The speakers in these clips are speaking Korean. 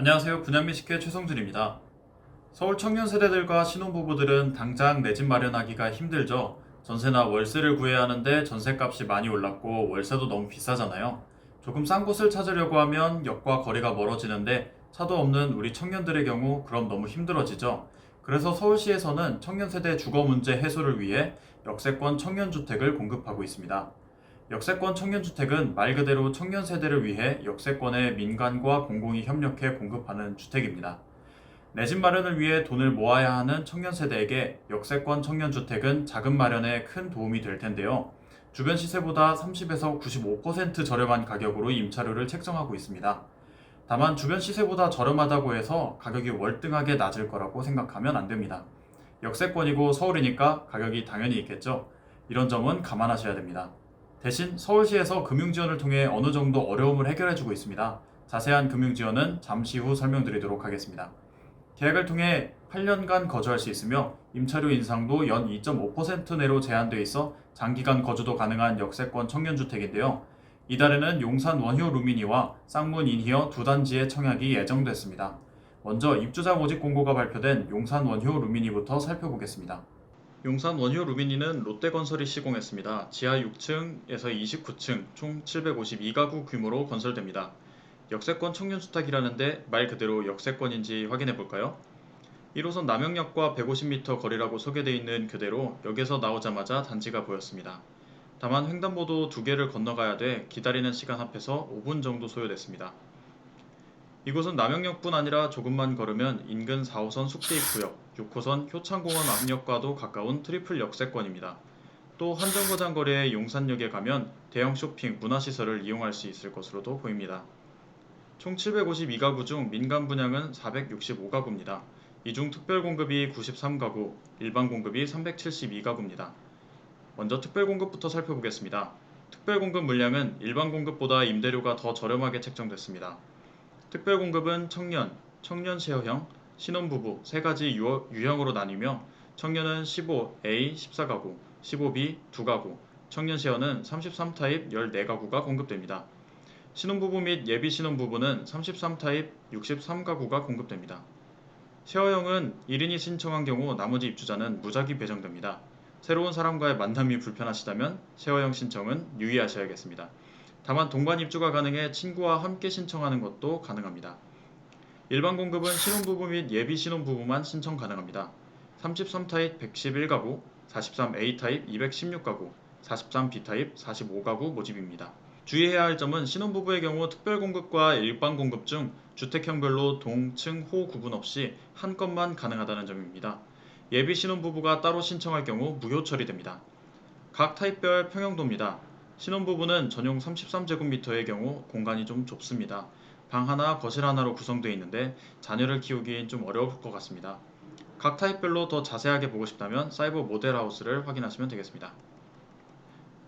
안녕하세요. 분양미식회 최성준입니다. 서울 청년 세대들과 신혼부부들은 당장 내 집 마련하기가 힘들죠. 전세나 월세를 구해야 하는데 전세값이 많이 올랐고 월세도 너무 비싸잖아요. 조금 싼 곳을 찾으려고 하면 역과 거리가 멀어지는데 차도 없는 우리 청년들의 경우 그럼 너무 힘들어지죠. 그래서 서울시에서는 청년 세대 주거 문제 해소를 위해 역세권 청년주택을 공급하고 있습니다. 역세권 청년주택은 말 그대로 청년 세대를 위해 역세권에 민간과 공공이 협력해 공급하는 주택입니다. 내 집 마련을 위해 돈을 모아야 하는 청년 세대에게 역세권 청년주택은 자금 마련에 큰 도움이 될 텐데요. 주변 시세보다 30에서 95% 저렴한 가격으로 임차료를 책정하고 있습니다. 다만 주변 시세보다 저렴하다고 해서 가격이 월등하게 낮을 거라고 생각하면 안 됩니다. 역세권이고 서울이니까 가격이 당연히 있겠죠. 이런 점은 감안하셔야 됩니다. 대신 서울시에서 금융지원을 통해 어느 정도 어려움을 해결해주고 있습니다. 자세한 금융지원은 잠시 후 설명드리도록 하겠습니다. 계약을 통해 8년간 거주할 수 있으며 임차료 인상도 연 2.5% 내로 제한돼 있어 장기간 거주도 가능한 역세권 청년주택인데요. 이달에는 용산 원효 루미니와 쌍문 인히어 두 단지의 청약이 예정됐습니다. 먼저 입주자 모집 공고가 발표된 용산 원효 루미니부터 살펴보겠습니다. 용산 원효 루미니는 롯데건설이 시공했습니다. 지하 6층에서 29층 총 752가구 규모로 건설됩니다. 역세권 청년주택이라는데 말 그대로 역세권인지 확인해 볼까요? 1호선 남영역과 150m 거리라고 소개되어 있는 그대로 역에서 나오자마자 단지가 보였습니다. 다만 횡단보도 두 개를 건너가야 돼 기다리는 시간 합해서 5분 정도 소요됐습니다. 이곳은 남영역뿐 아니라 조금만 걸으면 인근 4호선 숙대입구역, 6호선 효창공원 앞역과도 가까운 트리플 역세권입니다. 또 한정거장 거리의 용산역에 가면 대형 쇼핑, 문화시설을 이용할 수 있을 것으로도 보입니다. 총 752가구 중 민간 분양은 465가구입니다. 이 중 특별 공급이 93가구, 일반 공급이 372가구입니다. 먼저 특별 공급부터 살펴보겠습니다. 특별 공급 물량은 일반 공급보다 임대료가 더 저렴하게 책정됐습니다. 특별 공급은 청년, 청년 쉐어형, 신혼부부 세 가지 유형으로 나뉘며 청년은 15A 14가구, 15B 2가구, 청년 쉐어는 33타입 14가구가 공급됩니다. 신혼부부 및 예비 신혼부부는 33타입 63가구가 공급됩니다. 쉐어형은 1인이 신청한 경우 나머지 입주자는 무작위 배정됩니다. 새로운 사람과의 만남이 불편하시다면 쉐어형 신청은 유의하셔야겠습니다. 다만 동반 입주가 가능해 친구와 함께 신청하는 것도 가능합니다. 일반 공급은 신혼부부 및 예비 신혼부부만 신청 가능합니다. 33타입 111가구, 43A 타입 216가구, 43B 타입 45가구 모집입니다. 주의해야 할 점은 신혼부부의 경우 특별 공급과 일반 공급 중 주택형별로 동, 층, 호 구분 없이 한 건만 가능하다는 점입니다. 예비 신혼부부가 따로 신청할 경우 무효 처리됩니다. 각 타입별 평형도입니다. 신혼부부는 전용 33제곱미터의 경우 공간이 좀 좁습니다. 방 하나, 거실 하나로 구성되어 있는데 자녀를 키우기엔 좀 어려울 것 같습니다. 각 타입별로 더 자세하게 보고 싶다면 사이버 모델하우스를 확인하시면 되겠습니다.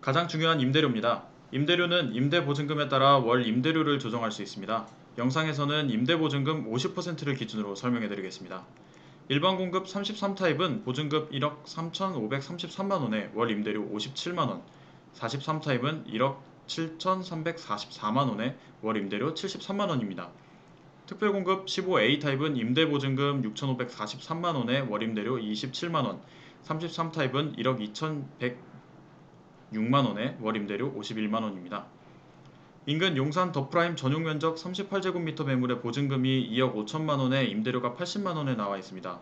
가장 중요한 임대료입니다. 임대료는 임대보증금에 따라 월 임대료를 조정할 수 있습니다. 영상에서는 임대보증금 50%를 기준으로 설명해 드리겠습니다. 일반 공급 33타입은 보증금 1억 3,533만원에 월 임대료 57만원, 43타입은 1억 7,344만 원에 월 임대료 73만 원입니다. 특별공급 15A 타입은 임대보증금 6,543만 원에 월 임대료 27만 원, 33타입은 1억 2,106만 원에 월 임대료 51만 원입니다. 인근 용산 더프라임 전용 면적 38제곱미터 매물의 보증금이 2억 5천만 원에 임대료가 80만 원에 나와 있습니다.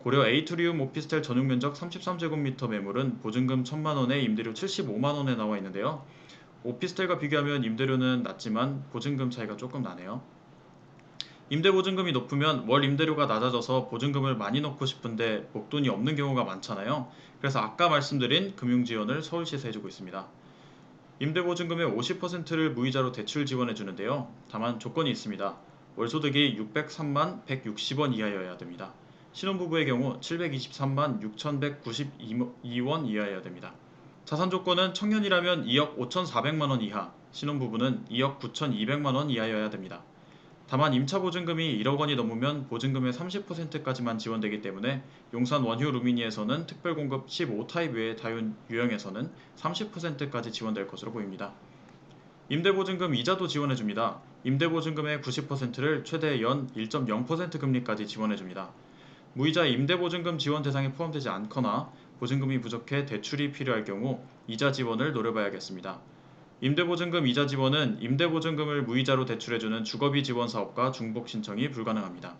고려 에이트리움 오피스텔 전용 면적 33제곱미터 매물은 보증금 1천만 원에 임대료 75만 원에 나와 있는데요. 오피스텔과 비교하면 임대료는 낮지만 보증금 차이가 조금 나네요. 임대 보증금이 높으면 월 임대료가 낮아져서 보증금을 많이 넣고 싶은데 목돈이 없는 경우가 많잖아요. 그래서 아까 말씀드린 금융 지원을 서울시에서 해주고 있습니다. 임대 보증금의 50%를 무이자로 대출 지원해 주는데요. 다만 조건이 있습니다. 월 소득이 603만 160원 이하여야 됩니다. 신혼부부의 경우 723만 6192원 이하여야 됩니다. 자산 조건은 청년이라면 2억 5,400만 원 이하, 신혼부부는 2억 9,200만 원 이하여야 됩니다. 다만 임차 보증금이 1억 원이 넘으면 보증금의 30%까지만 지원되기 때문에 용산 원효 루미니에서는 특별 공급 15타입 외의 다른 유형에서는 30%까지 지원될 것으로 보입니다. 임대 보증금 이자도 지원해 줍니다. 임대보증금의 90%를 최대 연 1.0% 금리까지 지원해줍니다. 무이자 임대보증금 지원 대상에 포함되지 않거나 보증금이 부족해 대출이 필요할 경우 이자 지원을 노려봐야겠습니다. 임대보증금 이자 지원은 임대보증금을 무이자로 대출해주는 주거비 지원 사업과 중복 신청이 불가능합니다.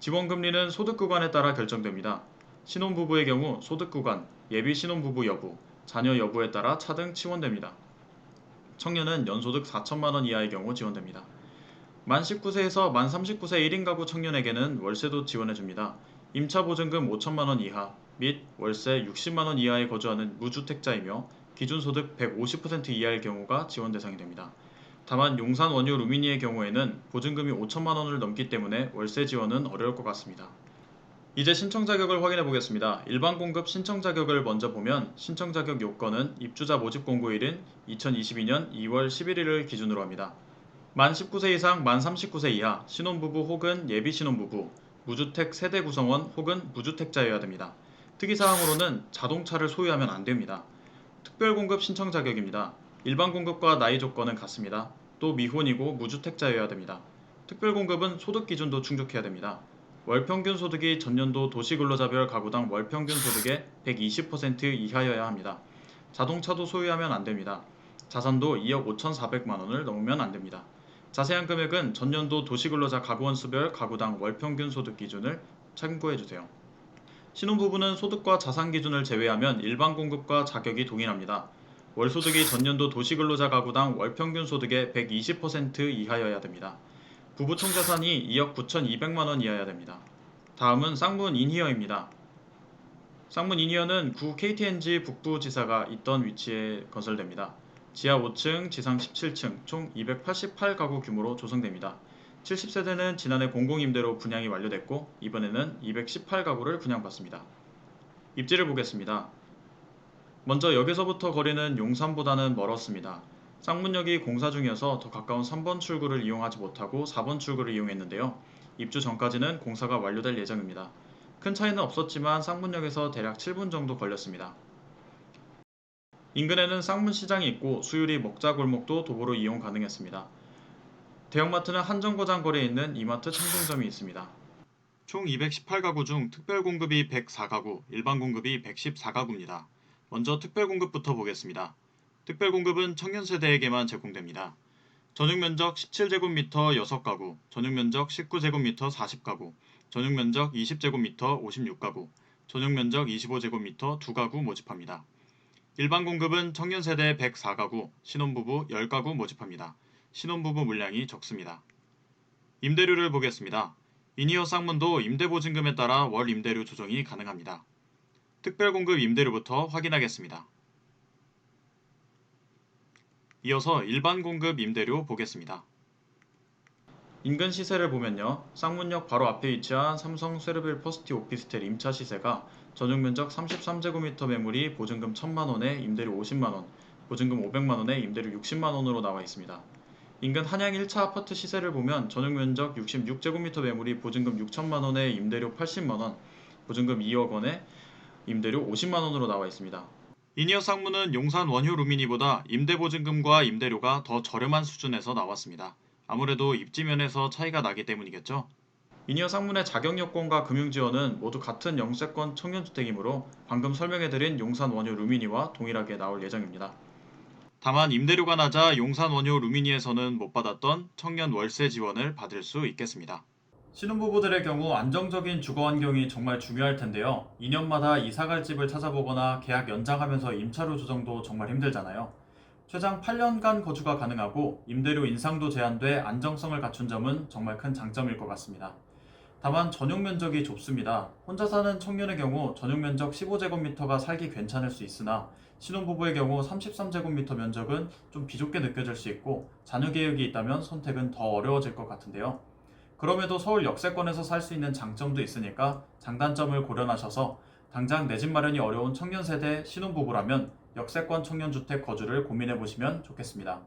지원금리는 소득 구간에 따라 결정됩니다. 신혼부부의 경우 소득 구간, 예비 신혼부부 여부, 자녀 여부에 따라 차등 지원됩니다. 청년은 연소득 4천만 원 이하의 경우 지원됩니다. 만 19세에서 만 39세 1인 가구 청년에게는 월세도 지원해줍니다. 임차 보증금 5천만 원 이하 및 월세 60만 원 이하에 거주하는 무주택자이며 기준소득 150% 이하일 경우가 지원 대상이 됩니다. 다만 용산 원유 루미니의 경우에는 보증금이 5천만 원을 넘기 때문에 월세 지원은 어려울 것 같습니다. 이제 신청 자격을 확인해 보겠습니다. 일반 공급 신청 자격을 먼저 보면 신청 자격 요건은 입주자 모집 공고일인 2022년 2월 11일을 기준으로 합니다. 만 19세 이상 만 39세 이하 신혼부부 혹은 예비 신혼부부 무주택 세대 구성원 혹은 무주택자여야 됩니다. 특이사항으로는 자동차를 소유하면 안 됩니다. 특별공급 신청 자격입니다. 일반 공급과 나이 조건은 같습니다. 또 미혼이고 무주택자여야 됩니다. 특별공급은 소득 기준도 충족해야 됩니다. 월평균 소득이 전년도 도시근로자별 가구당 월평균 소득의 120% 이하여야 합니다. 자동차도 소유하면 안 됩니다. 자산도 2억 5,400만 원을 넘으면 안 됩니다. 자세한 금액은 전년도 도시근로자 가구원 수별 가구당 월평균 소득 기준을 참고해 주세요. 신혼부부는 소득과 자산 기준을 제외하면 일반 공급과 자격이 동일합니다. 월소득이 전년도 도시근로자 가구당 월평균 소득의 120% 이하여야 됩니다. 부부 총자산이 2억 9,200만 원 이하여야 됩니다. 다음은 쌍문 인히어입니다. 쌍문 인히어는 구 KTNG 북부지사가 있던 위치에 건설됩니다. 지하 5층, 지상 17층, 총 288가구 규모로 조성됩니다. 70세대는 지난해 공공임대로 분양이 완료됐고 이번에는 218가구를 분양받습니다. 입지를 보겠습니다. 먼저 역에서부터 거리는 용산보다는 멀었습니다. 쌍문역이 공사 중이어서 더 가까운 3번 출구를 이용하지 못하고 4번 출구를 이용했는데요. 입주 전까지는 공사가 완료될 예정입니다. 큰 차이는 없었지만 쌍문역에서 대략 7분 정도 걸렸습니다. 인근에는 쌍문시장이 있고 수유리 먹자골목도 도보로 이용 가능했습니다. 대형마트는 한정거장 거리에 있는 이마트 청정점이 있습니다. 총 218가구 중 특별공급이 104가구, 일반공급이 114가구입니다. 먼저 특별공급부터 보겠습니다. 특별공급은 청년세대에게만 제공됩니다. 전용면적 17제곱미터 6가구, 전용면적 19제곱미터 40가구, 전용면적 20제곱미터 56가구, 전용면적 25제곱미터 2가구 모집합니다. 일반 공급은 청년세대 104가구, 신혼부부 10가구 모집합니다. 신혼부부 물량이 적습니다. 임대료를 보겠습니다. 이니어 쌍문도 임대보증금에 따라 월 임대료 조정이 가능합니다. 특별공급 임대료부터 확인하겠습니다. 이어서 일반 공급 임대료 보겠습니다. 인근 시세를 보면요. 쌍문역 바로 앞에 위치한 삼성 세르빌 퍼스티 오피스텔 임차 시세가 전용 면적 33제곱미터 매물이 보증금 1000만원에 임대료 50만원, 보증금 500만원에 임대료 60만원으로 나와 있습니다. 인근 한양 1차 아파트 시세를 보면 전용 면적 66제곱미터 매물이 보증금 6천만원에 임대료 80만원, 보증금 2억원에 임대료 50만원으로 나와 있습니다. 이니어 쌍문은 용산 원효 루미니보다 임대보증금과 임대료가 더 저렴한 수준에서 나왔습니다. 아무래도 입지면에서 차이가 나기 때문이겠죠. 이니어 쌍문의 자격 요건과 금융 지원은 모두 같은 영세권 청년주택이므로 방금 설명해드린 용산 원효 루미니와 동일하게 나올 예정입니다. 다만 임대료가 낮아 용산 원효 루미니에서는 못 받았던 청년 월세 지원을 받을 수 있겠습니다. 신혼부부들의 경우 안정적인 주거 환경이 정말 중요할 텐데요. 2년마다 이사갈 집을 찾아보거나 계약 연장하면서 임차료 조정도 정말 힘들잖아요. 최장 8년간 거주가 가능하고 임대료 인상도 제한돼 안정성을 갖춘 점은 정말 큰 장점일 것 같습니다. 다만 전용 면적이 좁습니다. 혼자 사는 청년의 경우 전용 면적 15제곱미터가 살기 괜찮을 수 있으나 신혼부부의 경우 33제곱미터 면적은 좀 비좁게 느껴질 수 있고 자녀 계획이 있다면 선택은 더 어려워질 것 같은데요. 그럼에도 서울 역세권에서 살 수 있는 장점도 있으니까 장단점을 고려하셔서 당장 내 집 마련이 어려운 청년 세대 신혼부부라면 역세권 청년주택 거주를 고민해 보시면 좋겠습니다.